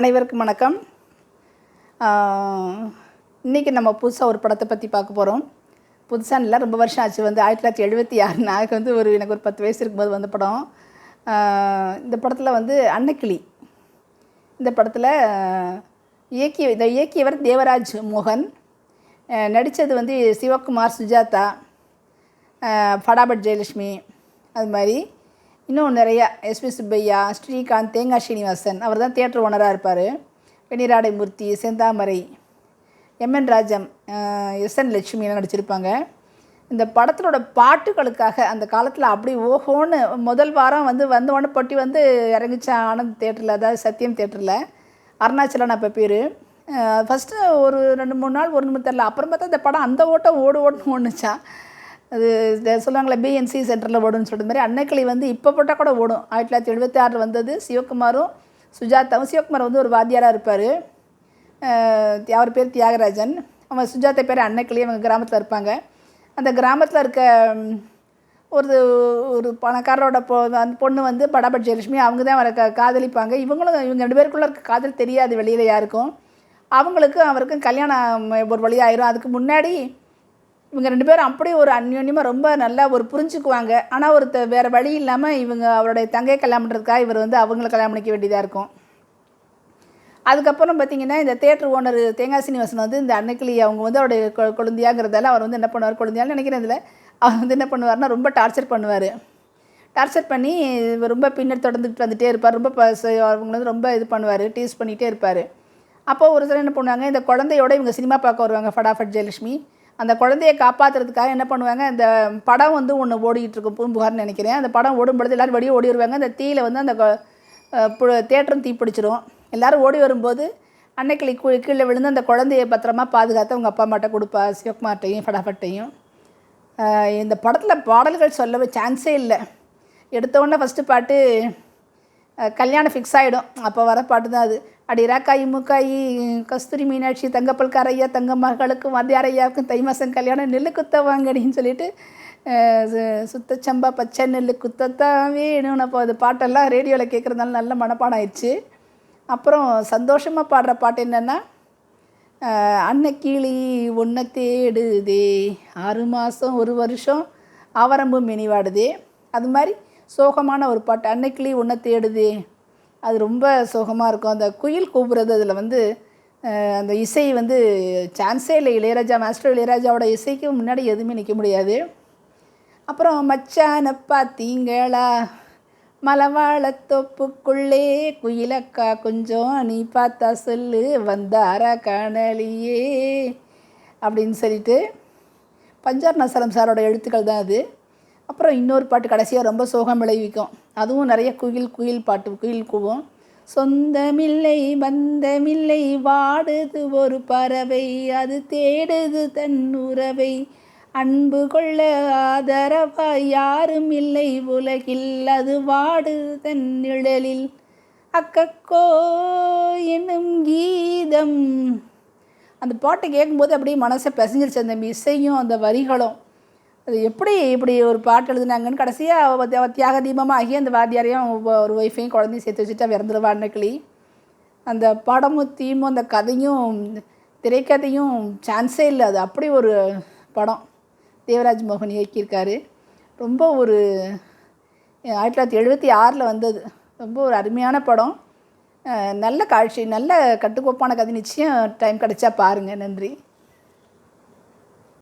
அனைவருக்கும் வணக்கம். இன்றைக்கி நம்ம புதுசாக ஒரு படத்தை பற்றி பார்க்க போகிறோம் புதுசாக இல்லை ரொம்ப வருஷம் ஆச்சு. வந்து ஆயிரத்தி தொள்ளாயிரத்தி எழுபத்தி ஆறு நாளைக்கு வந்து ஒரு எனக்கு ஒரு பத்து வயசு இருக்கும்போது வந்த படம். இந்த படத்தில் வந்து அன்னக்கிளி. இந்த படத்தில் இயக்கிய இந்த இயக்கியவர் தேவராஜ் மோகன். நடித்தது வந்து சிவகுமார் சுஜாதா படாபட் ஃபடாபட் ஜெயலட்சுமி. அது மாதிரி. இன்னும் நிறையா எஸ்பி சுப்பையா ஸ்ரீகாந்த் தேங்காய் ஸ்ரீனிவாசன் அவர் தான் தியேட்டர் ஓனராக இருப்பார். Venniradai Moorthy Senthamarai M N Rajam S N லட்சுமியெல்லாம் நடிச்சிருப்பாங்க. இந்த படத்திலோட பாட்டுகளுக்காக அந்த காலத்தில் அப்படி ஓஹோன்னு முதல் வாரம் வந்து வந்த உடனே பொட்டி வந்து இறங்குச்சு ஆனந்த் தேட்டரில் அதாவது சத்யம் தேட்டரில் அருணாச்சலன் அப்போ பேர். ஃபஸ்ட்டு ஒரு ரெண்டு மூணு நாள் ஒரு நிமிடம் தெரில அப்புறம் பார்த்தா இந்த படம் அந்த ஓட்டம் ஓடு ஓடுன்னு ஓடுனுச்சான் அது சொல்லுவாங்களே பிஎன்சி சென்டரில் ஓடுன்னு சொல்கிற மாதிரி அன்னைக்கிளி வந்து இப்போ போட்டால் கூட ஓடும். ஆயிரத்தி தொள்ளாயிரத்தி எழுபத்தி ஆறில் வந்தது சிவகுமாரும் சுஜாதாவும். சிவகுமார் வந்து ஒரு வாத்தியாராக இருப்பார். அவர் பேர் தியாகராஜன். அவன் சுஜாதா பேர் அன்னைக்கிளி அவங்க கிராமத்தில் இருப்பாங்க. அந்த கிராமத்தில் இருக்க ஒரு ஒரு பணக்காரரோட பொ அந்த பொண்ணு வந்து படாபட் ஜெயலட்சுமி அவங்க தான் அவரை காதலிப்பாங்க. இவங்களும் இவங்க ரெண்டு பேருக்குள்ள இருக்க காதல் தெரியாது வெளியில் யாருக்கும். அவங்களுக்கும் அவருக்கும் கல்யாணம் ஒரு வழியாயிரும். அதுக்கு முன்னாடி இவங்க ரெண்டு பேரும் அப்படியே ஒரு அந்யோன்யமாக ரொம்ப நல்லா ஒரு புரிஞ்சுக்குவாங்க. ஆனால் ஒருத்தர் வேறு வழி இல்லாமல் இவங்க அவருடைய தங்கையை கல்யாணம் பண்ணுறதுக்காக இவர் வந்து அவங்கள கல்யாணம் பண்ணிக்க வேண்டியதாக இருக்கும். அதுக்கப்புறம் பார்த்தீங்கன்னா இந்த தேட்டர் ஓனர் தேங்காய் சீனிவாசன் வந்து இந்த அன்னைக்கிளி அவங்க வந்து அவருடைய குழந்தையாங்கிறதால அவர் வந்து என்ன பண்ணுவார் குழந்தையான்னு நினைக்கிறேன் இதில். அவர் வந்து என்ன பண்ணுவார்னா ரொம்ப டார்ச்சர் பண்ணுவார். டார்ச்சர் பண்ணி ரொம்ப பின்னர் தொடர்ந்துட்டு வந்துகிட்டே இருப்பார். ரொம்ப அவங்க வந்து ரொம்ப இது பண்ணுவார் டீஸ் பண்ணிகிட்டே இருப்பார். அப்போ ஒரு சிலர் என்ன பண்ணுவாங்க இந்த குழந்தையோட இவங்க சினிமா பார்க்க வருவாங்க ஃபடாஃபட் ஜெயலட்சுமி. அந்த குழந்தையை காப்பாற்றுறதுக்காக என்ன பண்ணுவாங்க? இந்த படம் வந்து ஒன்று ஓடிக்கிட்டு இருக்கும் பூம்புகார்னு நினைக்கிறேன். அந்த படம் ஓடும் பொழுது எல்லோரும் வெளியே ஓடி வருவாங்க. அந்த தீயில வந்து அந்த பு- தேட்டரும் தீ பிடிச்சிரும். எல்லாரும் ஓடி வரும்போது அன்னைக்கிளி கீழே கீழே விழுந்து அந்த குழந்தைய பத்திரமா பாதுகாத்து அவங்க அப்பா அம்மாட்ட கொடுப்பா சிவகுமார்ட்டையும் ஃபடாஃபட்டையும் இந்த படத்தில் பாடல்கள் சொல்லவே சான்ஸே இல்லை. எடுத்த உடனே ஃபஸ்ட்டு பாட்டு கல்யாணம் ஃபிக்ஸ் ஆகிடும் அப்போ வர பாட்டு தான் அது. அடி ராக்காயி முக்காயி கஸ்தூரி மீனாட்சி தங்கப்பல்கார ஐயா தங்க மகளுக்கும் வாத்தியாரையாவுக்கும் தை மாதம் கல்யாணம் நெல்லு குத்த வாங்கடின்னு சொல்லிட்டு சுத்தச்சம்பா பச்சை நெல் குத்தத்தான் வேணும்னு அப்போ அது பாட்டெல்லாம் ரேடியோவில் கேட்குறதுனால நல்ல மனப்பாடம் ஆயிடுச்சு அப்புறம் சந்தோஷமாக பாடுற பாட்டு என்னென்னா அன்னக்கிளி ஒன்றை தேடுதே ஆறு மாதம் ஒரு வருஷம் ஆவரம்பு மினிவாடுதே. அது மாதிரி சோகமான ஒரு பாட்டு அன்னைக்கிளி ஒன்றை தேடுதே. அது ரொம்ப சோகமாக இருக்கும். அந்த குயில் கூப்புறது அதில் வந்து அந்த இசை வந்து சான்ஸே இல்லை. இளையராஜா மாஸ்டர் இளையராஜாவோட இசைக்கு முன்னாடி எதுவுமே நிற்க முடியாது. அப்புறம் மச்சான பார்த்தீங்களா மலவாழத்தொப்புக்குள்ளே குயிலக்கா கொஞ்சம் நீ பார்த்தா சொல்லு வந்தாரா காணலியே அப்படின்னு சொல்லிட்டு பஞ்சார் நசரம் சாரோட எழுத்துக்கள் தான் அது. அப்புறம் இன்னொரு பாட்டு கடைசியாக ரொம்ப சோகம் விளைவிக்கும். அதுவும் நிறைய குயில் குயில் பாட்டு குயில் கூவும். சொந்தமில்லை பந்தமில்லை வாடுது ஒரு பறவை அது தேடுது தன் உறவை. அன்பு கொள்ள ஆதரவாய் யாரும் இல்லை உலகில் அது வாடுது தன் நிழலில். அக்கக்கோ என்னும் கீதம். அந்த பாட்டை கேட்கும்போது அப்படியே மனசை பிசைஞ்சிருச்சு அந்த இசையும் அந்த வரிகளும். அது எப்படி இப்படி ஒரு பாட்டு எழுதுனாங்கன்னு கடைசியாக தியாக தீபமாக ஆகி அந்த வாத்தியாரையும் ஒரு ஒய்ஃபையும் குழந்தையும் சேர்த்து வச்சுட்டு அவ இறந்துருவா அன்னைக்கிளி அந்த படமும் தீமும் அந்த கதையும் திரைக்கதையும் சான்ஸே இல்லை. அது அப்படி ஒரு படம். தேவராஜ் மோகன் இயக்கியிருக்காரு. ரொம்ப ஒரு ஆயிரத்தி தொள்ளாயிரத்தி எழுபத்தி ஆறில் வந்தது. ரொம்ப ஒரு அருமையான படம். நல்ல காட்சி நல்ல கட்டுக்கோப்பான கதை. நிச்சயம் டைம் கிடைச்சா பாருங்கள் நன்றி.